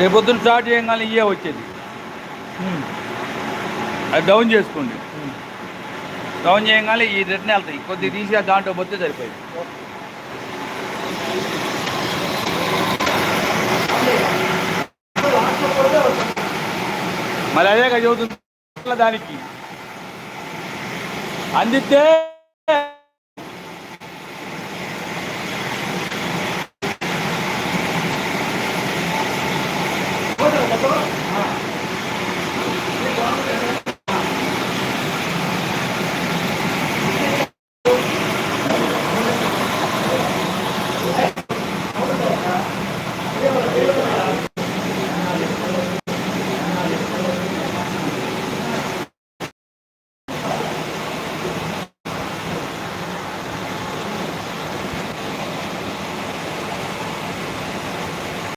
రేపొద్దున స్టార్ట్ చేయగానే ఇయే వచ్చేది. అది డౌన్ చేసుకోండి. డౌన్ చేయగానే ఈ రిటర్న్ వెళ్తాయి. కొద్దిగా తీసి దాంట్లో పోతే సరిపోయింది. మళ్ళీ అదే కదా చదువుతుంది దానికి. అందితే